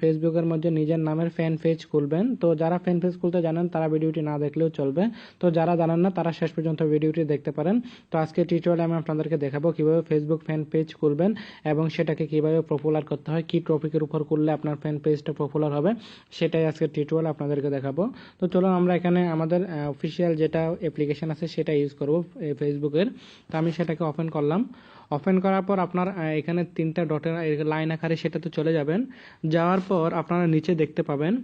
ফেসবুকের মধ্যে নিজের নামের ফ্যান পেজ খুলবেন। তো যারা ফ্যান পেজ খুলতে জানেন, তারা ভিডিওটি না দেখলেও চলবে। তো যারা জানেন না, তারা শেষ পর্যন্ত ভিডিওটি দেখতে পারেন। তো আজকে টিউটোরিয়ালে আমি আপনাদেরকে দেখাবো কীভাবে ফেসবুক ফ্যান পেজ খুলবেন এবং সেটাকে কীভাবে পপুলার করতে হয়, কি টপিকের উপর করলে আপনার ফ্যান পেজটা পপুলার হবে, সেটাই আজকে টিউটোরিয়াল আপনাদেরকে দেখাবো। তো চলুন আমরা এখানে আমাদের অফিসিয়াল যেটা অ্যাপ্লিকেশন আছে, সেটা ইউজ করব ফেসবুকের তো আমি সেটাকে ওপেন করলাম। ওপেন করার পর আপনার এখানে তিনটা ডটের লাইন আকারে সেটাতে চলে যাবেন। যাওয়ার পর আপনারা নিচে দেখতে পাবেন,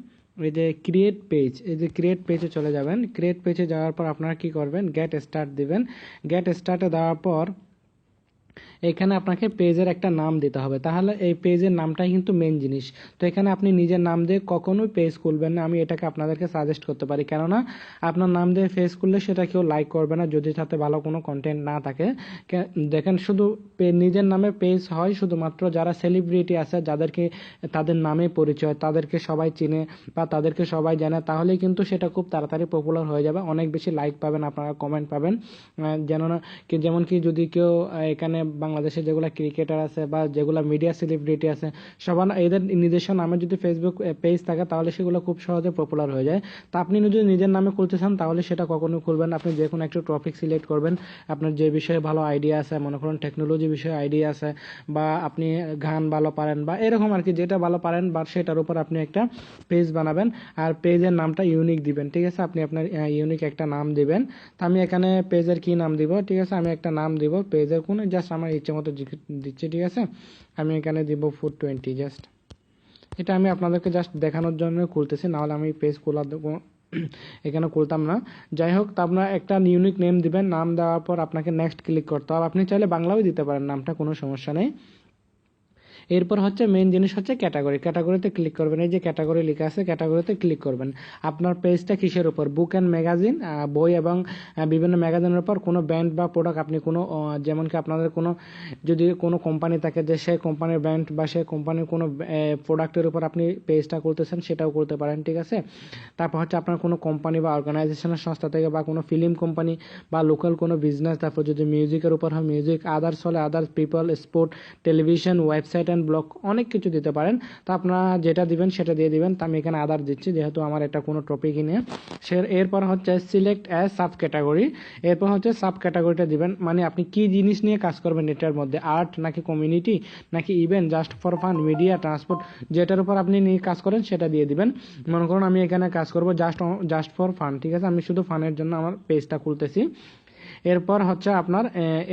এই যে ক্রিয়েট পেজ এই যে ক্রিয়েট পেজে চলে যাবেন। ক্রিয়েট পেজে যাওয়ার পর আপনারা কি করবেন? গেট স্টার্ট দিবেন। গেট স্টার্টে দেওয়ার পর এখানে আপনাকে পেজের একটা নাম দিতে হবে। তাহলে এই পেজের নামটাই কিন্তু মেন জিনিস। তো এখানে আপনি নিজের নাম দিয়ে কখনোই পেজ খুলবেন না। আমি এটাকে আপনাদেরকে সাজেস্ট করতে পারি। কেননা আপনার নাম দিয়ে পেজ খুললে সেটা কেউ লাইক করবে না, যদি তাতে ভালো কোনো কন্টেন্ট না থাকে। দেখেন, শুধু নিজের নামে পেজ হয় শুধুমাত্র যারা সেলিব্রিটি আছে, যাদেরকে তাদের নামে পরিচয়, তাদেরকে সবাই চিনে বা তাদেরকে সবাই জানে, তাহলেই কিন্তু সেটা খুব তাড়াতাড়ি পপুলার হয়ে যাবে। অনেক বেশি লাইক পাবেন, আপনারা কমেন্ট পাবেন। যেন যেমন কি যদি কেউ এখানে বাংলাদেশে যেগুলো ক্রিকেটার আছে বা যেগুলো মিডিয়া সেলিব্রিটি আছে, সবার এদের নিজস্ব নামে যদি ফেসবুক পেজ থাকে, তাহলে সেগুলো খুব সহজে পপুলার হয়ে যায়। তা আপনি যদি নিজের নামে খুলতে চান, তাহলে সেটা কখনোই খুলবেন। আপনি যে কোনো একটা টপিক সিলেক্ট করবেন। আপনার যে বিষয়ে ভালো আইডিয়া আছে, মনে করুন টেকনোলজি বিষয়ে আইডিয়া আছে, বা আপনি গান ভালো পারেন, বা এরকম আর কি, যেটা ভালো পারেন, বা সেটার উপর আপনি একটা পেজ বানাবেন, আর পেজের নামটা ইউনিক দিবেন। ঠিক আছে? আপনি আপনার ইউনিক একটা নাম দিবেন। তো আমি এখানে পেজের কি নাম দিব? ঠিক আছে? আমি একটা নাম দিব। পেজের কোনো জাস্ট আমার ইচ্ছে মতো দিচ্ছি, ঠিক আছে? আমি এখানে দিব ফোর টোয়েন্টি জাস্ট এটা আমি আপনাদেরকে জাস্ট দেখানোর জন্য খুলতেছি, নাহলে আমি পেজ খোলা এখানে খুলতাম না। যাই হোক, তা আপনার একটা ইউনিক নেম দিবেন, নাম দেওয়ার পর আপনাকে নেক্সট ক্লিক করতে হবে। আপনি চাইলে বাংলাও দিতে পারেন, নামটা কোনো সমস্যা নেই। এরপর হচ্ছে মেন জিনিস হচ্ছে ক্যাটাগরি ক্যাটাগরিতে ক্লিক করবেন। এই যে ক্যাটাগরি লেখা আছে ক্যাটাগরিতে ক্লিক করবেন। আপনার পেজটা কিসের উপর? বুক অ্যান্ড ম্যাগাজিন বই এবং বিভিন্ন ম্যাগাজিনের উপর। কোনো ব্র্যান্ড বা প্রোডাক্ট আপনি কোনো যেমন কি আপনাদের কোনো, যদি কোনো কোম্পানি থাকে যে সেই কোম্পানির ব্র্যান্ড বা সেই কোম্পানির কোনো প্রোডাক্টের উপর আপনি পেজটা করতেছেন সেটাও করতে পারেন, ঠিক আছে? তারপর হচ্ছে আপনার কোনো কোম্পানি বা অর্গানাইজেশনের সংস্থা থেকে বা কোনো ফিল্ম কোম্পানি বা লোকাল কোনো বিজনেস তারপর যদি মিউজিকের উপর হয় মিউজিক আদার্স হলে others people sport television website and blog অনেক কিছু দিতে পারেন। তো আপনারা যেটা দিবেন, সেটা দিয়ে দিবেন। তো আমি এখানে আদার দিচ্ছি, যেহেতু আমার এটা কোনো টপিকই নেই। সে এরপর হচ্ছে সিলেক্ট অ্যাজ সাব ক্যাটাগরি এরপর হচ্ছে সাব ক্যাটাগরিটা দিবেন। মানে আপনি কি জিনিস নিয়ে কাজ করবেন এটার মধ্যে? আর্ট নাকি কমিউনিটি নাকি event just for fun media transport যেটার উপর আপনি নিয়ে কাজ করেন, সেটা দিয়ে দিবেন। মনে করুন আমি এখানে কাজ করব জাস্ট জাস্ট ফর ফান ঠিক আছে? আমি শুধু ফানের জন্য আমার পেজটা খুলতেছি। এরপর হচ্ছে আপনার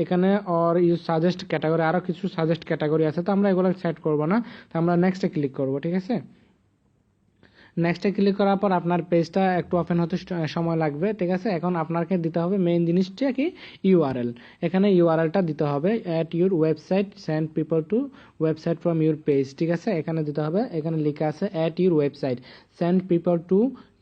এখানে অর ইউ সাজেস্ট ক্যাটাগরি আরও কিছু সাজেস্ট ক্যাটাগরি আছে, তো আমরা এগুলো সেট করব না, তো আমরা নেক্সটে ক্লিক করব, ঠিক আছে? নেক্সটে ক্লিক করার পর আপনার পেজটা একটু ওপেন হতে সময় লাগবে, ঠিক আছে? এখন আপনাকে দিতে হবে মেইন জিনিসটা কি? ইউআরএল এখানে ইউআরএলটা দিতে হবে at your website send people to website from your page ঠিক আছে? এখানে দিতে হবে, এখানে লেখা আছে at your website send people to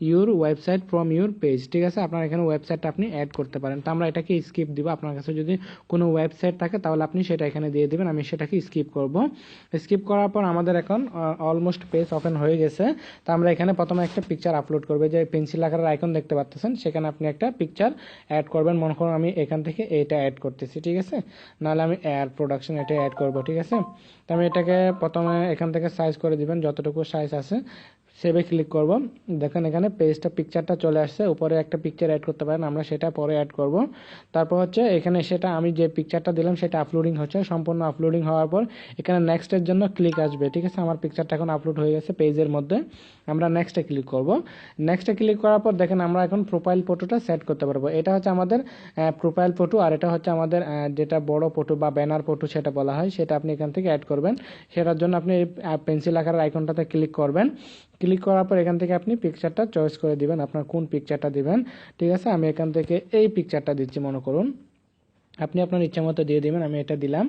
your website from your page ঠিক আছে? আপনার এখানে ওয়েবসাইটটা আপনি অ্যাড করতে পারেন। তো আমরা এটাকে স্কিপ দিব। আপনার কাছে যদি কোনো ওয়েবসাইট থাকে, তাহলে আপনি সেটা এখানে দিয়ে দিবেন। আমি সেটাকে স্কিপ করব। স্কিপ করার পর আমাদের এখন অলমোস্ট পেজ ওপেন হয়ে গেছে। তো আমরা এখানে প্রথমে একটা পিকচার আপলোড করবে। যে পেন্সিল আকারের আইকন দেখতে পাচ্ছেন, সেখানে আপনি একটা পিকচার অ্যাড করবেন। মনে করুন আমি এখান থেকে এটা অ্যাড করতেছি, ঠিক আছে? নাহলে আমি এয়ার প্রোডাকশন এটা অ্যাড করব, ঠিক আছে? তো আমি এটাকে প্রথমে এখান থেকে সাইজ করে দিবেন, যতটুকু সাইজ আছে। সেভে ক্লিক করব। দেখেন এখানে পেজটা পিকচারটা চলে আসছে। উপরে একটা পিকচার অ্যাড করতে পারেন, আমরা সেটা পরে অ্যাড করব। তারপর হচ্ছে এখানে সেটা আমি যে পিকচারটা দিলাম, সেটা আপলোডিং হচ্ছে। সম্পূর্ণ আপলোডিং হওয়ার পর এখানে নেক্সটের জন্য ক্লিক আসবে, ঠিক আছে? আমার পিকচারটা এখন আপলোড হয়ে গেছে পেজের মধ্যে। আমরা নেক্সটে ক্লিক করব। নেক্সটে ক্লিক করার পর দেখেন আমরা এখন প্রোফাইল ফটোটা সেট করতে পারব। এটা হচ্ছে আমাদের প্রোফাইল ফটো আর এটা হচ্ছে আমাদের যেটা বড় ফটো বা ব্যানার ফটো সেটা বলা হয়, সেটা আপনি এখান থেকে অ্যাড করবেন। সেটার জন্য আপনি পেন্সিল আকারের আইকনটাতে ক্লিক করবেন। ক্লিক করার পর এখান থেকে আপনি পিকচারটা চয়েস করে দিবেন। আপনার কোন পিকচারটা দিবেন? ঠিক আছে, আমি এখান থেকে এই পিকচারটা দিচ্ছি, মনে করুন। আপনি আপনার ইচ্ছা মতো দিয়ে দিবেন, আমি এটা দিলাম।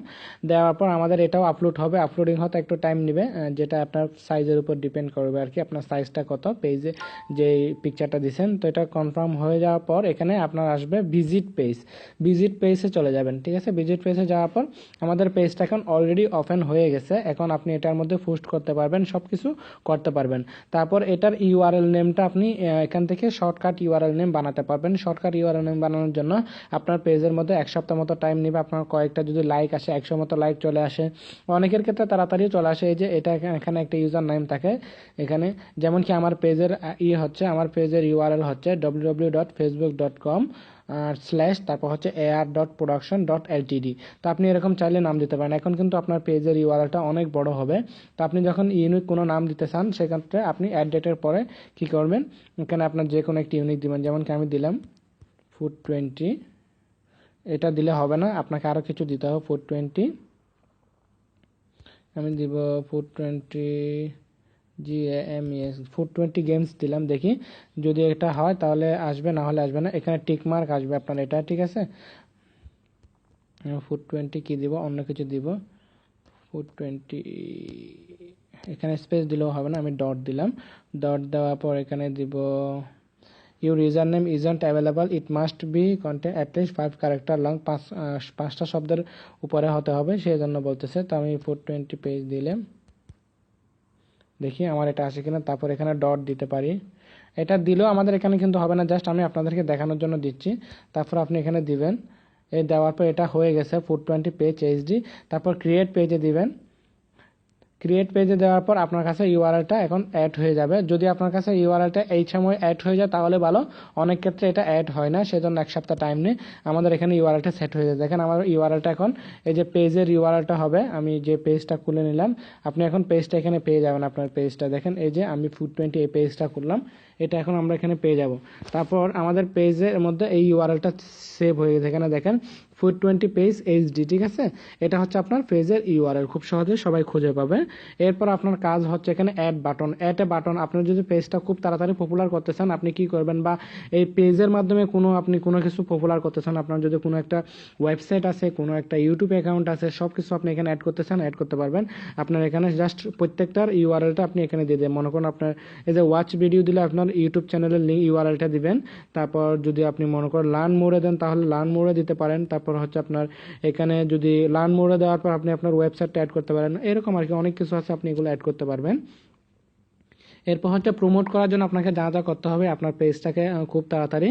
দেওয়ার পর আমাদের এটাও আপলোড হবে। আপলোডিং হতে একটু টাইম নেবে যেটা আপনার সাইজের উপর ডিপেন্ড করবে আর কি, আপনার সাইজটা কত পেজে যে পিকচারটা দিছেন, তো এটা কনফার্ম হয়ে যাওয়ার পর এখানে আপনার আসবে ভিজিট পেজ ভিজিট পেজে চলে যাবেন, ঠিক আছে? ভিজিট পেজে যাওয়ার পর আমাদের পেজটা এখন অলরেডি ওপেন হয়ে গেছে। এখন আপনি এটার মধ্যে পোস্ট করতে পারবেন সব কিছু করতে পারবেন। তারপর এটার ইউআরএল নেমটা আপনি এখান থেকে শর্টকাট ইউআরএল নেম বানাতে পারবেন। শর্টকাট ইউআরএল নেম বানানোর জন্য আপনার পেজের মধ্যে এক সপ্তাহ সপ্তাহ মতো টাইম নেবে, আপনার কয়েকটা যদি লাইক আসে, একশো মতো লাইক চলে আসে। অনেকের ক্ষেত্রে তাড়াতাড়ি চলে আসে, এই যে এটা এখানে- একটা ইউজার নেম থাকে এখানে। যেমন কি আমার পেজের ই হচ্ছে, আমার পেজের ইউআরএল হচ্ছে W W dot Facebook dot com slash তারপর হচ্ছে AR dot production dot LTD তো আপনি এরকম চাইলে নাম দিতে পারেন। এখন কিন্তু আপনার পেজের ইউআরএলটা অনেক বড় হবে। তো আপনি যখন ইউনিক কোনো নাম দিতে চান, সেক্ষেত্রে আপনি অ্যাড ডেটের পরে কী করবেন? এখানে আপনার যে কোনো একটি ইউনিক দিবেন। যেমন কি আমি দিলাম ফুড টোয়েন্টি এটা দিলে হবে না। আপনাকে আরও কিছু দিতে হবে ফুড টোয়েন্টি আমি দিব food twenty G M S food twenty games দিলাম, দেখি। যদি এটা হয় তাহলে আসবে, না হলে আসবে না। এখানে টিক মার্ক আসবে আপনার, এটা ঠিক আছে? ফুড টোয়েন্টি কী দিব, অন্য কিছু দিব। ফুড টোয়েন্টি এখানে স্পেস দিলেও হবে না, আমি ডট দিলাম। ডট দেওয়ার পর এখানে দিব user name isn't available it must be content at least five character long পাঁচ পাঁচটা শব্দের উপরে হতে হবে সেই জন্য বলতেছে। তো আমি ফোর টোয়েন্টি পেজ দিলাম। দেখি আমার এটা আসে কিনা। তারপর এখানে ডট দিতে পারি। এটা দিলেও আমাদের এখানে কিন্তু হবে না। জাস্ট আমি আপনাদেরকে দেখানোর জন্য দিচ্ছি। তারপর আপনি এখানে দিবেন। এই দেওয়ার পর এটা হয়ে গেছে ফুড টোয়েন্টি পেজ এইচডি তারপর ক্রিয়েট পেজে দিবেন। ক্রিয়েট পেজে দেওয়ার পর আপনার কাছে ইউআরএলটা এখন অ্যাড হয়ে যাবে। যদি আপনার কাছে ইউআরএলটা এই সময় অ্যাড হয়ে যায়, তাহলে ভালো। অনেক ক্ষেত্রে এটা অ্যাড হয় না, সেজন্য এক সপ্তাহ টাইম নেই। আমাদের এখানে ইউআরএলটা সেট হয়ে যায়। দেখেন আমার ইউআরএলটা এখন, এই যে পেজের ইউআরএলটা হবে, আমি যে পেজটা খুলে নিলাম, আপনি এখন পেজটা এখানে পেয়ে যাবেন আপনার পেজটা দেখেন এই যে আমি ফুড টোয়েন্টি এই পেজটা করলাম এটা এখন আমরা এখানে পেয়ে যাব। তারপর আমাদের পেজের মধ্যে এই ইউআরএলটা সেভ হয়ে গেছে। এখানে দেখেন ফুড টোয়েন্টি পেজ এইচডি ঠিক আছে? এটা হচ্ছে আপনার পেজের ইউআরএল খুব সহজে সবাই খুঁজে পাবে। এরপর আপনার কাজ হচ্ছে এখানে add button add a button আপনি যদি পেজটা খুব তাড়াতাড়ি পপুলার করতে চান, আপনি কি করবেন? বা এই পেজের মাধ্যমে কোনো, আপনি কোনো কিছু পপুলার করতে চান, আপনার যদি কোনো একটা ওয়েবসাইট আছে, কোনো একটা ইউটিউব অ্যাকাউন্ট আছে সব কিছু আপনি এখানে অ্যাড করতে চান অ্যাড করতে পারবেন। আপনার এখানে জাস্ট প্রত্যেকটার ইউআরএলটা আপনি এখানে দিয়ে দেবেন মনে করুন আপনার, এই যে ওয়াচ ভিডিও দিলে আপনার ইউটিউব চ্যানেলের লিঙ্ক ইউআরএলটা দিবেন। তারপর যদি আপনি মনে করেন লার্ন মোড়ে দেন, তাহলে লার্ন মোড়ে দিতে পারেন। তারপর হচ্ছে আপনার এখানে যদি লার্ন মোড়ে দেওয়ার পর আপনি আপনার ওয়েবসাইটটা অ্যাড করতে পারেন। এরকম আর কি অনেক কিছু আছে, আপনি এগুলো অ্যাড করতে পারবেন। এরপর হচ্ছে প্রমোট করার জন্য আপনাকে যা যা করতে হবে, আপনার পেজটাকে খুব তাড়াতাড়ি।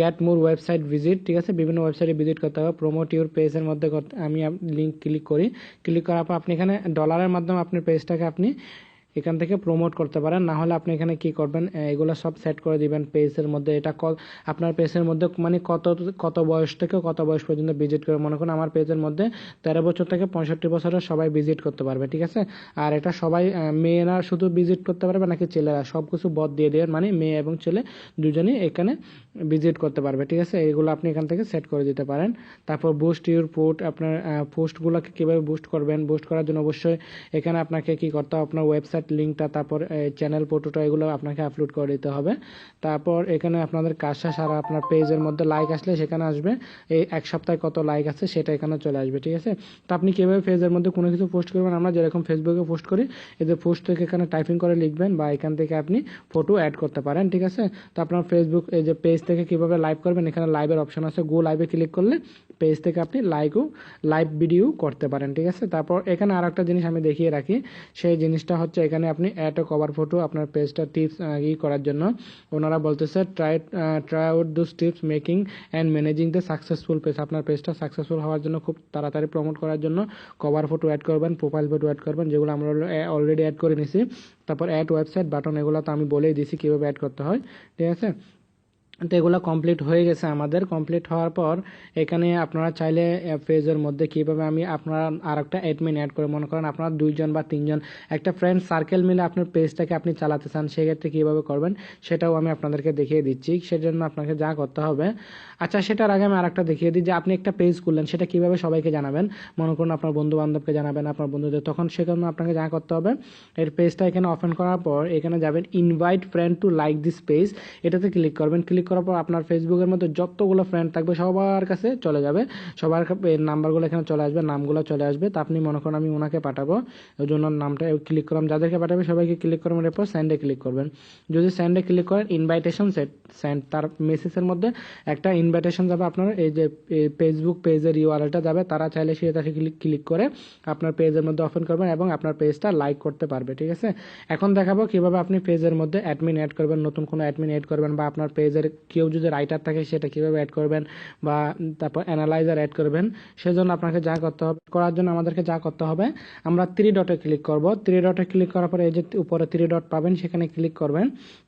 গেট মোর ওয়েবসাইট ভিজিট ঠিক আছে? বিভিন্ন ওয়েবসাইটে ভিজিট করতে হবে। প্রমোট ইউর পেজের মধ্যে আমি লিঙ্ক ক্লিক করি। ক্লিক করার পর আপনি এখানে ডলারের মাধ্যমে আপনার পেজটাকে আপনি এখান থেকে প্রমোট করতে পারেন। না হলে আপনি এখানে কি করবেন? এগুলো সব সেট করে দিবেন পেজের মধ্যে। এটা আপনার পেজের মধ্যে মানে কত কত বয়স থেকে কত বয়স পর্যন্ত ভিজিট করে? মনে করুন আমার পেজের মধ্যে তেরো বছর থেকে পঁয়ষট্টি বছরের সবাই ভিজিট করতে পারবে, ঠিক আছে? আর এটা সবাই মেয়েরা শুধু ভিজিট করতে পারবে নাকি ছেলেরা? সব কিছু বদ দিয়ে দেবেন মানে মেয়ে এবং ছেলে দুজনেই এখানে ভিজিট করতে পারবে, ঠিক আছে? এগুলো আপনি এখান থেকে সেট করে দিতে পারেন। তারপর বুস্ট ইউর পোস্ট আপনার পোস্টগুলোকে কীভাবে বুস্ট করবেন? বুস্ট করার জন্য অবশ্যই এখানে আপনাকে কি করতে হবে? আপনার ওয়েবসাইট লিঙ্কটা তারপর চ্যানেল ফটোটা এগুলো আপনাকে আপলোড করে দিতে হবে। তারপর এখানে আপনাদের কাজটা সারা আপনার পেজের মধ্যে লাইক আসলে সেখানে আসবে। এই এক সপ্তাহে কত লাইক আছে সেটা এখানে চলে আসবে, ঠিক আছে? তো আপনি কীভাবে পেজের মধ্যে কোনো কিছু পোস্ট করবেন? আমরা যেরকম ফেসবুকে পোস্ট করি যে পোস্ট থেকে এখানে টাইপিং করে লিখবেন বা এখান থেকে আপনি ফটো অ্যাড করতে পারেন, ঠিক আছে? তো আপনার ফেসবুক এই যে পেজ থেকে কীভাবে লাইভ করবেন, এখানে লাইভের অপশন আছে। গো লাইভে ক্লিক করলে পেজ থেকে আপনি লাইকও লাইভ ভিডিও করতে পারেন, ঠিক আছে? তারপর এখানে আর একটা জিনিস আমি দেখিয়ে রাখি, সেই জিনিসটা হচ্ছে এখানে আপনি অ্যাড কভার ফটো আপনার পেজটা টিপস ই করার জন্য। ওনারা বলতেছে try try out those tips making and managing the successful page আপনার পেজটা সাকসেসফুল হওয়ার জন্য খুব তাড়াতাড়ি প্রমোট করার জন্য কভার ফটো অ্যাড করবেন প্রোফাইল ফটো অ্যাড করবেন, যেগুলো আমরা অলরেডি অ্যাড করে নিছি। তারপর অ্যাড ওয়েবসাইট বাটন এগুলো তো আমি বলেই দিছি কীভাবে অ্যাড করতে হয়, ঠিক আছে? তো এগুলো কমপ্লিট হয়ে গেছে আমাদের। কমপ্লিট হওয়ার পর এখানে আপনারা চাইলে পেজের মধ্যে কীভাবে আমি আপনারা আর একটা অ্যাডমিন অ্যাড করে, মনে করেন আপনারা দুইজন বা তিনজন, একটা ফ্রেন্ড সার্কেল মিলে আপনার পেজটাকে আপনি চালাতে চান, সেক্ষেত্রে কীভাবে করবেন সেটাও আমি আপনাদেরকে দেখিয়ে দিচ্ছি। সেজন্য আপনাকে যা করতে হবে আচ্ছা সেটার আগে আমি আর একটা দেখিয়ে দিই যে আপনি একটা পেজ করলেন সেটা কীভাবে সবাইকে জানাবেন? মনে করুন আপনার বন্ধু বান্ধবকে জানাবেন, আপনার বন্ধুদের, তখন সেজন্য আপনাকে যা করতে হবে, এর পেজটা এখানে ওপেন করার পর এখানে যাবেন invite friend to like this page এটাতে ক্লিক করবেন ক্লিক করার পর আপনার ফেসবুকের মধ্যে যতগুলো ফ্রেন্ড থাকবে সবার কাছে চলে যাবে। সবার নাম্বারগুলো এখানে চলে আসবে, নামগুলো চলে আসবে। তা আপনি মনে করেন আমি ওনাকে পাঠাবো। ওই জন্য নামটা ক্লিক করলাম। যাদেরকে পাঠাবে সবাইকে ক্লিক করবেন এরপর স্যান্ডে ক্লিক করবেন। যদি স্যান্ডে ক্লিক করেন ইনভাইটেশন সেট সেন্ড তার মেসেজের মধ্যে একটা ইনভাইটেশন যাবে আপনার। এই যে ফেসবুক পেজের ইউআরএলটা যাবে, তারা চাইলে সেটাকে ক্লিক ক্লিক করে আপনার পেজের মধ্যে ওপেন করবেন এবং আপনার পেজটা লাইক করতে পারবে, ঠিক আছে? এখন দেখাবো কীভাবে আপনি পেজের মধ্যে অ্যাডমিন অ্যাড করবেন, নতুন কোনো অ্যাডমিন অ্যাড করবেন বা আপনার পেজের কেউ যদি রাইটার থাকে, সেটা কীভাবে অ্যাড করবেন বা তারপর অ্যানালাইজার অ্যাড করবেন, সেজন্য আপনাকে যা করতে হবে, করার জন্য আমাদেরকে যা করতে হবে, আমরা থ্রি ডটে ক্লিক করব। থ্রি ডটে ক্লিক করার পরে এই যে উপরে থ্রি ডট পাবেন, সেখানে ক্লিক করবেন।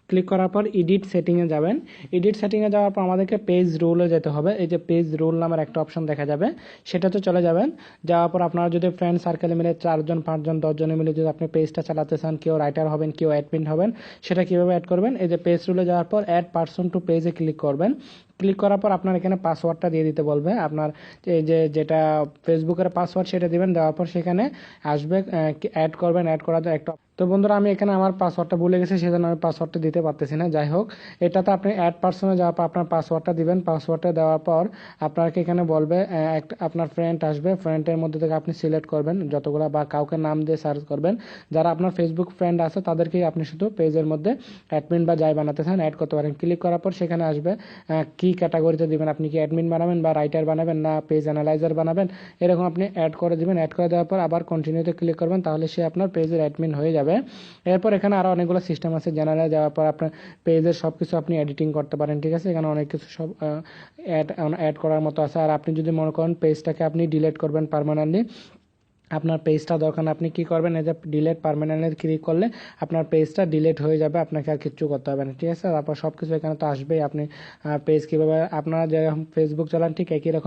ক্লিক করার পর এডিট সেটিংয়ে যাবেন। এডিট সেটিংয়ে যাওয়ার পর আমাদেরকে পেজ রোলে যেতে হবে। এই যে পেজ রোল নামের একটা অপশন দেখা যাবে। সেটাতে চলে যাবেন। যাওয়ার পর আপনারা যদি ফ্রেন্ড সার্কেলে মিলে চারজন, পাঁচজন, দশজনে মিলে যদি আপনি পেজটা চালাতে চান, কেউ রাইটার হবেন, কেউ অ্যাডমিন হবেন, সেটা কীভাবে অ্যাড করবেন? এই যে পেজ রোলে যাওয়ার পর অ্যাড পার্সন টু পেজে ক্লিক করবেন। ক্লিক করার পর আপনার এখানে পাসওয়ার্ডটা দিয়ে দিতে বলবে। আপনার যে যেটা ফেসবুকের পাসওয়ার্ড সেটা দিবেন দেওয়ার পর সেখানে আসবে অ্যাড করবেন অ্যাড করার একটা তো বন্ধুরা আমি এখানে আমার পাসওয়ার্ডটা ভুলে গেছি সেজন্য আমি পাসওয়ার্ডটা দিতে পারতেছি না। যাই হোক এটাতে আপনি অ্যাড পার্সনে যাওয়ার পর আপনার পাসওয়ার্ডটা দিবেন। পাসওয়ার্ডটা দেওয়ার পর আপনাকে এখানে বলবে আপনার ফ্রেন্ড আসবে। ফ্রেন্ডের মধ্যে থেকে আপনি সিলেক্ট করবেন যতগুলো বা কাউকে নাম দিয়ে সার্চ করবেন। যারা আপনার ফেসবুক ফ্রেন্ড আছে তাদেরকেই আপনি শুধু পেজের মধ্যে অ্যাডমিন বা যাই বানাতে চান অ্যাড করতে পারেন। ক্লিক করার পর সেখানে আসবে আহ, কি ক্যাটাগরিতে দিবেন? আপনি কি অ্যাডমিন বানাবেন বা রাইটার বানাবেন না পেজ অ্যানালাইজার বানাবেন? এরকম আপনি অ্যাড করে দিবেন। অ্যাড করে দেওয়ার পর আবার কন্টিনিউতে ক্লিক করবেন, তাহলে সে আপনার পেজের অ্যাডমিন হয়ে যাবে। এরপর এখানে আরও অনেকগুলো সিস্টেম আছে জেনারেল যাওয়ার পর আপনার পেজের সব কিছু আপনি এডিটিং করতে পারেন, ঠিক আছে? এখানে অনেক কিছু সব অ্যাড অ্যাড করার মতো আছে। আর আপনি যদি মনে করেন পেজটাকে আপনি ডিলিট করবেন পারমানেন্টলি আপনার পেজটা দরকার আপনি কি করবেন? এই যে ডিলেট পারমানেন্টে ক্লিক করলে আপনার পেজটা ডিলেট হয়ে যাবে, আপনাকে আর কিচ্ছু করতে হবে না। ঠিক আছে? তারপর সব কিছু এখানে তো আসবেই। আপনি পেজ কীভাবে, আপনারা যেরকম ফেসবুক চালান, ঠিক একই রকম